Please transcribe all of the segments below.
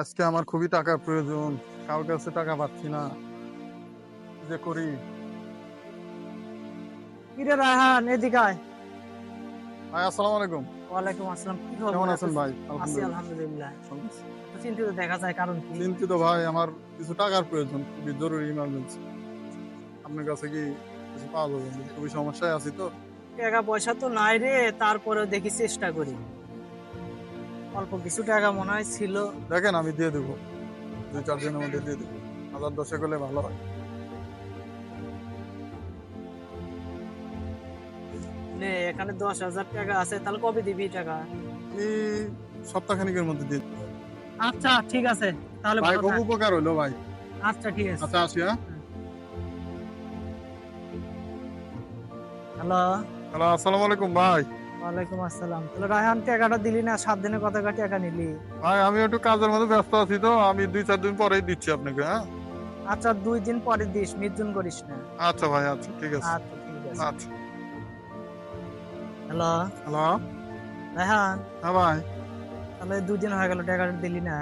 আজকে আমার খুবই টাকার প্রয়োজন। কারোর কাছে টাকা পাচ্ছি না। যে করি? কিরে রায়হান এদিকে আয়। ভাই আসসালামু আলাইকুম। ওয়ালাইকুম আসসালাম কি খবর? কেমন আছেন ভাই? আলহামদুলিল্লাহ। চিন্তিত দেখা যায় কারণ কি? চিন্তিত ভাই আমার কিছু টাকার প্রয়োজন খুবই জরুরি ইমার্জেন্সি আপনার কাছে কি কিছু পাওয়া যাবে? খুবই সমস্যায় আছি তো। টাকা পয়সা তো নাই রে তারপরেও দেখি চেষ্টা করি। অল্প কিছু টাকা মনে হয় ছিল। দেখেন আমি দিয়ে দেবো। দুই চার দিনের মধ্যে দিয়ে দেবো। হাজার দশেক হলে ভালো হয়। নে এখানে দশ হাজার টাকা আছে তাহলে কবে দিবি টাকা? আমি সপ্তাহখানিকের মধ্যে দিয়ে দেবো। আচ্ছা ঠিক আছে তাহলে ভাই খুব উপকার হলো ভাই। আচ্ছা ঠিক আছে। আচ্ছা আসি হ্যাঁ? হ্যালো। হ্যালো আসসালামু আলাইকুম ভাই। ওয়ালাইকুম আসসালাম। তাহলে রায়হান টাকাটা দিলি না? সাত দিনে কত টাকা নিলি? ভাই আমি একটু কাজের মধ্যে ব্যস্ত আছি তো। আমি দুই চার দিন পরেই দিচ্ছি আপনাকে হ্যাঁ? আচ্ছা দুই দিন পরে দিস মিথুন করিস না। আচ্ছা ভাই আচ্ছা ঠিক আছে। আচ্ছা ঠিক আছে। আচ্ছা। হ্যালো? হ্যালো? রায়হান? হ্যাঁ ভাই। তাহলে দুই দিন হয়ে গেল টাকাটা দিলি না?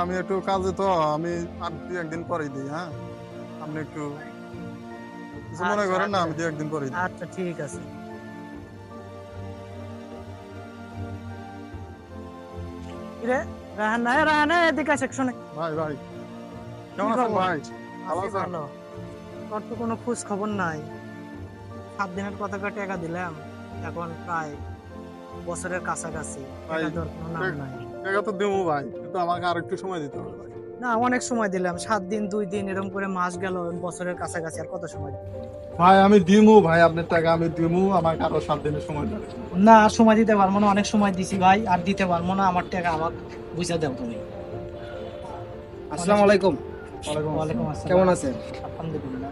আমি একটু কাজে তো আমি আর দুই একদিন পরেই দিই হ্যাঁ? আপনি একটু কিছু মনে করেন না। আমি দুই একদিন পরেই আচ্ছা ঠিক আছে। কিরে রাহান না রাহান এদিকে আসে ভাই ভাই। কেমন আছেন ভাই? ভালো আছি আছেন? ভালো। তোর তো কোনো খোঁজ খবর নাই। সাত দিনের কত টাকা দিলাম। এখন প্রায় বছরের কাছাকাছি। টাকা তো দেবো ভাই। কিন্তু আমাকে আর একটু সময় দিতে হবে ভাই। না অনেক সময় দিলাম। সাত দিন দুই দিন এরকম করে মাস গেল বছরের কাছাকাছি আর কত সময়? ভাই আমি দিমু ভাই আপনার টাকা আমি দিমু আমাকে আরও সাত দিনের সময় দেবে। না আর সময় দিতে পারব না অনেক সময় দিছি ভাই আর দিতে পারব না আমার টাকা আমার বুঝা দাও তুমি। আসসালামু আলাইকুম। ওয়ালাইকুম। আসসালাম। কেমন আছেন? আলহামদুলিল্লাহ।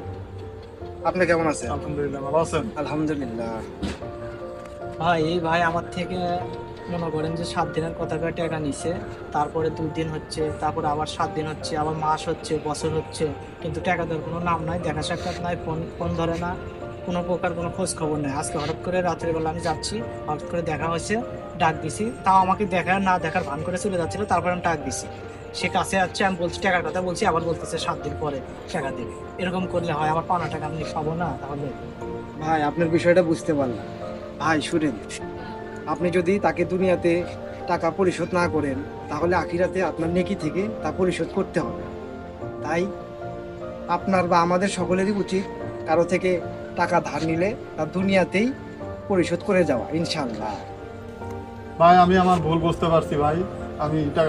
আপনি কেমন আছেন? আলহামদুলিল্লাহ ভালো আছেন? আলহামদুলিল্লাহ। ভাই ভাই আমার থেকে মনে করেন যে সাত দিনের কথা করে টাকা নিছে, তারপরে দুই দিন হচ্ছে, তারপরে আবার সাত দিন হচ্ছে, আবার মাস হচ্ছে, বছর হচ্ছে, কিন্তু টাকা দেওয়ার কোনো নাম নাই, দেখা সাক্ষাৎ নাই, ফোন ফোন ধরে না, কোনো প্রকার কোনো খোঁজ খবর নেই। আজকে হঠাৎ করে রাত্রে বেলা আমি যাচ্ছি, হঠাৎ করে দেখা হয়েছে, ডাক দিছি, তাও আমাকে দেখা না দেখার ভান করে চলে যাচ্ছিল, তারপরে আমি ডাক দিছি। সে কাছে যাচ্ছে আমি বলছি, টাকার কথা বলছি, আবার বলতেছে সাত দিন পরে টাকা দেবে। এরকম করলে হয়, আমার পাওনা টাকা আমি পাবো না, তাহলে? ভাই, আপনার বিষয়টা বুঝতে পারলাম। ভাই, শুনেন আপনি যদি তাকে দুনিয়াতে টাকা পরিশোধ না করেন, তাহলে আখিরাতে আপনার নেকি থেকে তা পরিশোধ করতে হবে। তাই আপনার বা আমাদের সকলেরই উচিত কারও থেকে টাকা ধার নিলে তা দুনিয়াতেই পরিশোধ করে যাওয়া ইনশাল্লাহ ভাই, আমি আমার ভুল বুঝতে পারছি, ভাই। আমি টাকা